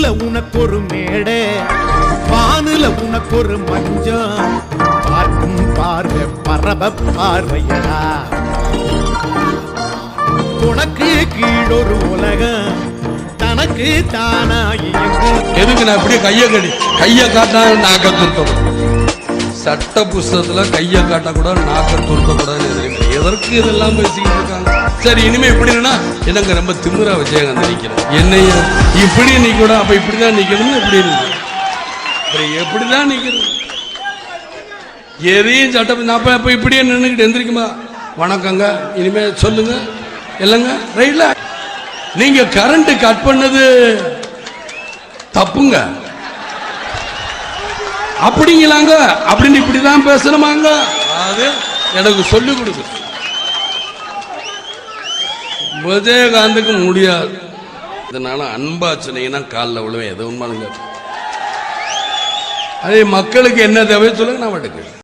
மண்ணுல உனக்கு ஒரு மேடை வானுல உனக்கு ஒரு மஞ்சம். பார்க்கும் பார்வை பரப பார்வையடா. உனக்கு கீழொரு உலகம் தனக்கு தானா எதுக்கு நான் இப்படியே கையை கடி? கையை காட்டா நாக்க துருத்தப்படும் சட்ட புஸ்தகத்துல கையை கூட நாக்க துருத்தக்கூடாதுன்னு எதிர்க்க எதற்கு இதெல்லாம் பேசிக்கிட்டு இருக்காங்க? சரி இனிமே இப்படின்னா எனக்கு ரொம்ப திமுறா விஜயகாந்த் நிற்கிறேன் என்னைய? இப்படி நிற்கணும் அப்ப இப்படிதான் நிக்கணும்? இப்படி இருக்கு? எப்படிதான் நிக்கிறது? எதையும் சட்டம் நான் இப்போ இப்படியே நின்றுக்கிட்டு எந்திரிக்குமா? வணக்கங்க. இனிமே சொல்லுங்க. இல்லைங்க. ரைட்ல நீங்க கரண்ட் கட் பண்ணது தப்புங்க. அப்படிங்களாங்க. அப்படின்னு இப்படிதான் பேசணுமாங்க. அது எனக்கு சொல்லிக் கொடுக்கு விஜயகாந்துக்கு முடியாது. இதனால அன்பா சொன்னீங்கன்னா காலில் விழுவேன். எது உண்மைங்க அதே மக்களுக்கு என்ன தேவை சொல்லுங்க நான் மட்டுக்கு